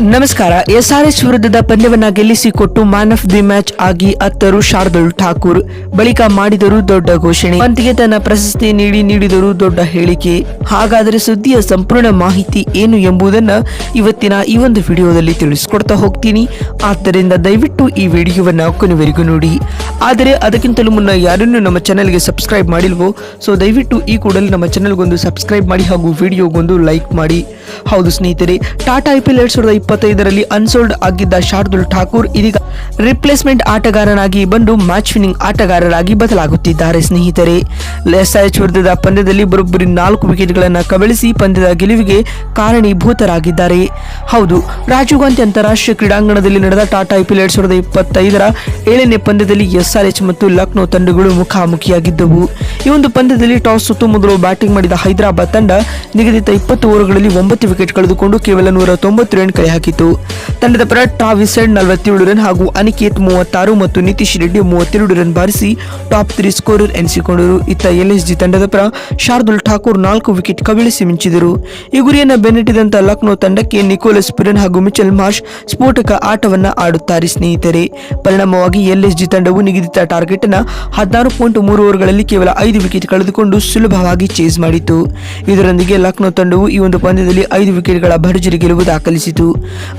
ನಮಸ್ಕಾರ. ಎಸ್ಆರ್ಎಸ್ ವಿರುದ್ಧದ ಪಂದ್ಯವನ್ನ ಗೆಲ್ಲಿಸಿಕೊಟ್ಟು ಮ್ಯಾನ್ ಆಫ್ ದಿ ಮ್ಯಾಚ್ ಆಗಿ ಅತ್ತರು ಶಾರ್ದುಲ್ ಠಾಕೂರ್ ಬಳಿಕ ಮಾಡಿದರು ದೊಡ್ಡ ಘೋಷಣೆ. ಪಂದ್ಯಗೆ ತನ್ನ ಪ್ರಶಸ್ತಿ ನೀಡಿ ನೀಡಿದರು ದೊಡ್ಡ ಹೇಳಿಕೆ. ಹಾಗಾದರೆ ಸುದ್ದಿಯ ಸಂಪೂರ್ಣ ಮಾಹಿತಿ ಏನು ಎಂಬುದನ್ನ ಇವತ್ತಿನ ಈ ಒಂದು ವಿಡಿಯೋದಲ್ಲಿ ತಿಳಿಸಿಕೊಡ್ತಾ ಹೋಗ್ತೀನಿ. ಆದ್ದರಿಂದ ದಯವಿಟ್ಟು ಈ ವಿಡಿಯೋವನ್ನ ಕೊನೆವರೆಗೂ ನೋಡಿ. ಆದರೆ ಅದಕ್ಕಿಂತಲೂ ಮುನ್ನ ಯಾರನ್ನು ನಮ್ಮ ಚಾನೆಲ್ಗೆ ಸಬ್ಸ್ಕ್ರೈಬ್ ಮಾಡಿಲ್ವೋ, ಸೊ ದಯವಿಟ್ಟು ಈ ಕೂಡಲೇ ನಮ್ಮ ಚಾನೆಲ್ಗೊಂದು ಸಬ್ಸ್ಕ್ರೈಬ್ ಮಾಡಿ ಹಾಗೂ ವಿಡಿಯೋಗೊಂದು ಲೈಕ್ ಮಾಡಿ. ಹೌದು ಸ್ನೇಹಿತರೆ, ಟಾಟಾ ಐಪಿಎಲ್ ಎರಡ್ ಸಾವಿರದ ಇಪ್ಪತ್ತೈದರಲ್ಲಿ ಅನ್ಸೋಲ್ಡ್ ಆಗಿದ್ದ ಶಾರ್ದುಲ್ ಠಾಕೂರ್ ಇದೀಗ ರಿಪ್ಲೇಸ್ಮೆಂಟ್ ಆಟಗಾರನಾಗಿ ಬಂದು ಮ್ಯಾಚ್ ವಿನಿಂಗ್ ಆಟಗಾರರಾಗಿ ಬದಲಾಗುತ್ತಿದ್ದಾರೆ ಸ್ನೇಹಿತರೆ. ಎಸ್ಆರ್ಎಚ್ ವಿರುದ್ಧದ ಪಂದ್ಯದಲ್ಲಿ ಬರೋಬ್ಬರಿ ನಾಲ್ಕು ವಿಕೆಟ್ಗಳನ್ನು ಕಬಳಿಸಿ ಪಂದ್ಯದ ಗೆಲುವಿಗೆ ಕಾರಣೀಭೂತರಾಗಿದ್ದಾರೆ. ಹೌದು, ರಾಜೀವ್ ಗಾಂಧಿ ಅಂತಾರಾಷ್ಟ್ರೀಯ ಕ್ರೀಡಾಂಗಣದಲ್ಲಿ ನಡೆದ ಟಾಟಾ ಐಪಿಎಲ್ ಎರಡ್ ಸಾವಿರದ ಇಪ್ಪತ್ತೈದರ ಏಳನೇ ಪಂದ್ಯದಲ್ಲಿ ಎಸ್ಆರ್ಎಚ್ ಮತ್ತು ಲಕ್ನೋ ತಂಡಗಳು ಮುಖಾಮುಖಿಯಾಗಿದ್ದವು. ಈ ಒಂದು ಪಂದ್ಯದಲ್ಲಿ ಟಾಸ್ ಸುತ್ತು ಮೊದಲು ಬ್ಯಾಟಿಂಗ್ ಮಾಡಿದ ಹೈದರಾಬಾದ್ ತಂಡ ನಿಗದಿತ ಇಪ್ಪತ್ತು ಓವರ್ಗಳಲ್ಲಿ ಒಂಬತ್ತು ವಿಕೆಟ್ ಕಳೆದುಕೊಂಡು ಕೇವಲ ನೂರ ತೊಂಬತ್ತು ರನ್ ಕಲೆ ಹಾಕಿತು. ತಂಡದ ಪರ ಟ್ರಾವಿಸ್ ಹೆಡ್ ನಲವತ್ತೇಳು ರನ್ ಹಾಗೂ ಅನಿಕೇತ್ ಮೂವತ್ತಾರು ಮತ್ತು ನಿತೀಶ್ ರೆಡ್ಡಿ ಮೂವತ್ತೆರಡು ರನ್ ಬಾರಿಸಿ ಟಾಪ್ ತ್ರೀ ಸ್ಕೋರರ್ ಎನಿಸಿಕೊಂಡರು. ಇತ್ತ ಎಲ್ಎಸ್ಜಿ ತಂಡದ ಪರ ಶಾರ್ದುಲ್ ಠಾಕೂರ್ ನಾಲ್ಕು ವಿಕೆಟ್ ಕಬಳಿಸಿ ಮಿಂಚಿದರು. ಈ ಗುರಿಯನ್ನು ಬೆನ್ನಟ್ಟಿದಂತ ಲಕ್ನೋ ತಂಡಕ್ಕೆ ನಿಕೋಲಸ್ ಪಿರನ್ ಹಾಗೂ ಮಿಚೆಲ್ ಮಾರ್ಷ್ ಸ್ಫೋಟಕ ಆಟವನ್ನ ಆಡುತ್ತಾರೆ ಸ್ನೇಹಿತರೆ. ಪರಿಣಾಮವಾಗಿ ಎಲ್ಎಸ್ಜಿ ತಂಡವು ನಿಗದಿತ ಟಾರ್ಗೆಟ್ ಅನ್ನ ಹದಿನಾರು ಪಾಯಿಂಟ್ ಮೂರು ಓವರ್ಗಳಲ್ಲಿ ಕೇವಲ ಐದು ವಿಕೆಟ್ ಕಳೆದುಕೊಂಡು ಸುಲಭವಾಗಿ ಚೇಸ್ ಮಾಡಿತು ಇದರೊಂದಿಗೆ ಲಕ್ನೋ ತಂಡವು ಈ ಒಂದು ಪಂದ್ಯದಲ್ಲಿ ಐದು ವಿಕೆಟ್ಗಳ ಭರ್ಜರಿ ಗೆಲುವು ದಾಖಲಿಸಿತು.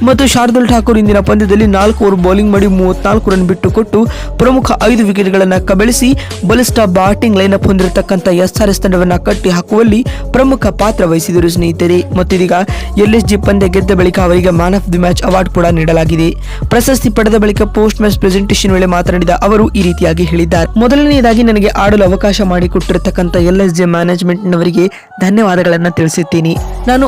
ಮತ್ತು ಶಾರ್ದುಲ್ ಠಾಕೂರ್ ಇಂದಿನ ಪಂದ್ಯದಲ್ಲಿ ನಾಲ್ಕು ಓವರ್ ಬೌಲಿಂಗ್ ಮಾಡಿ ಮೂವತ್ನಾಲ್ಕು ರನ್ ಬಿಟ್ಟುಕೊಟ್ಟು ಪ್ರಮುಖ ಐದು ವಿಕೆಟ್ಗಳನ್ನು ಕಬಳಿಸಿ ಬಲಿಷ್ಠ ಬ್ಯಾಟಿಂಗ್ ಲೈನಪ್ ಹೊಂದಿರತಕ್ಕಂಥ ಎಸ್ಆರ್ಎಸ್ ತಂಡವನ್ನು ಕಟ್ಟಿ ಹಾಕುವಲ್ಲಿ ಪ್ರಮುಖ ಪಾತ್ರ ವಹಿಸಿದರು ಸ್ನೇಹಿತರೆ. ಮತ್ತು ಇದೀಗ ಎಲ್ಎಸ್ಜಿ ಪಂದ್ಯ ಗೆದ್ದ ಬಳಿಕ ಅವರಿಗೆ man of the match award ಕೂಡ ನೀಡಲಾಗಿದೆ. ಪ್ರಶಸ್ತಿ ಪಡೆದ ಬಳಿಕ ಪೋಸ್ಟ್ ಮ್ಯಾಚ್ ಪ್ರೆಸೆಂಟೇಷನ್ ವೇಳೆ ಮಾತನಾಡಿದ ಅವರು ಈ ರೀತಿಯಾಗಿ ಹೇಳಿದ್ದಾರೆ. ಮೊದಲನೆಯದಾಗಿ ನನಗೆ ಆಡಲು ಅವಕಾಶ ಮಾಡಿಕೊಟ್ಟಿರತಕ್ಕಂಥ ಎಲ್ಎಸ್ಜಿ ಮ್ಯಾನೇಜ್ಮೆಂಟ್ ನವರಿಗೆ ಧನ್ಯವಾದಗಳನ್ನು ತಿಳಿಸುತ್ತೀನಿ. ನಾನು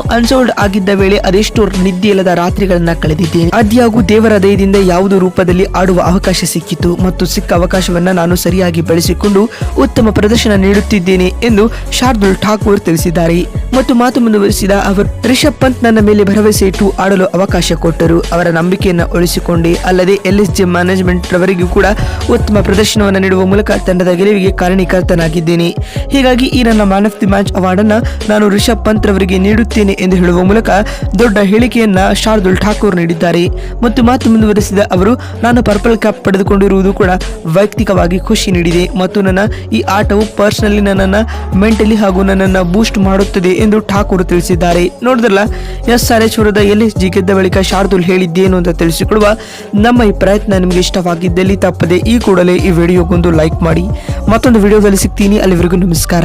ಆಗಿದ್ದ ವೇಳೆ ಅದೆಷ್ಟು ನಿದ್ದೆಯಿಲ್ಲದ ರಾತ್ರಿಗಳನ್ನ ಕಳೆದಿದ್ದೇನೆ. ಆದ್ಯಾಗೂ ದೇವರ ದಯದಿಂದ ಯಾವುದೋ ರೂಪದಲ್ಲಿ ಆಡುವ ಅವಕಾಶ ಸಿಕ್ಕಿತು ಮತ್ತು ಸಿಕ್ಕ ಅವಕಾಶವನ್ನ ನಾನು ಸರಿಯಾಗಿ ಬಳಸಿಕೊಂಡು ಉತ್ತಮ ಪ್ರದರ್ಶನ ನೀಡುತ್ತಿದ್ದೇನೆ ಎಂದು ಶಾರ್ದುಲ್ ಠಾಕೂರ್ ತಿಳಿಸಿದ್ದಾರೆ. ಮತ್ತು ಮಾತು ಮುಂದುವರಿಸಿದ ಅವರು, ರಿಷಬ್ ಪಂತ್ ನನ್ನ ಮೇಲೆ ಭರವಸೆ ಇಟ್ಟು ಆಡಲು ಅವಕಾಶ ಕೊಟ್ಟರು. ಅವರ ನಂಬಿಕೆಯನ್ನು ಉಳಿಸಿಕೊಂಡೆ. ಅಲ್ಲದೆ ಎಲ್ಎಸ್ಜಿ ಮ್ಯಾನೇಜ್ಮೆಂಟ್ ರವರಿಗೂ ಕೂಡ ಉತ್ತಮ ಪ್ರದರ್ಶನವನ್ನು ನೀಡುವ ಮೂಲಕ ತಂಡದ ಗೆಲುವಿಗೆ ಕಾರಣೀಕರ್ತನಾಗಿದ್ದೇನೆ ಹೀಗಾಗಿ ಈ ನನ್ನ man of the match award ಅನ್ನ ನಾನು ರಿಷಬ್ ಪಂತ್ ರವರಿಗೆ ನೀಡುತ್ತೇನೆ ಎಂದು ಹೇಳುವ ಮೂಲಕ ದೊಡ್ಡ ಹೇಳಿಕೆಯನ್ನ ಶಾರ್ದುಲ್ ಠಾಕೂರ್ ನೀಡಿದ್ದಾರೆ. ಮತ್ತು ಮಾತು ಮುಂದುವರೆಸಿದ ಅವರು, ನಾನು ಪರ್ಪಲ್ ಕ್ಯಾಪ್ ಪಡೆದುಕೊಂಡಿರುವುದು ಕೂಡ ವೈಯಕ್ತಿಕವಾಗಿ ಖುಷಿ ನೀಡಿದೆ. ಮತ್ತು ನನ್ನ ಈ ಆಟವು ಪರ್ಸನಲಿ ನನ್ನನ್ನು ಮೆಂಟಲಿ ಹಾಗೂ ನನ್ನನ್ನು ಬೂಸ್ಟ್ ಮಾಡುತ್ತದೆ ಎಂದು ಠಾಕೂರ್ ತಿಳಿಸಿದ್ದಾರೆ. ನೋಡಿದ್ರಲ್ಲ, ಎಸ್ ಆರ್ ಎಚ್ ವರದ ಎಲ್ ಎಸ್ ಜಿ ಗೆದ್ದ ಬಳಿಕ ಶಾರ್ದುಲ್ ಹೇಳಿದ್ದೇನು ಅಂತ ತಿಳಿಸಿಕೊಡುವ ನಮ್ಮ ಈ ಪ್ರಯತ್ನ ನಿಮಗೆ ಇಷ್ಟವಾಗಿದ್ದಲ್ಲಿ ತಪ್ಪದೆ ಈ ಕೂಡಲೇ ಈ ವಿಡಿಯೋಗೊಂದು ಲೈಕ್ ಮಾಡಿ. ಮತ್ತೊಂದು ವಿಡಿಯೋದಲ್ಲಿ ಸಿಗ್ತೀನಿ. ಅಲ್ಲಿವರೆಗೂ ನಮಸ್ಕಾರ.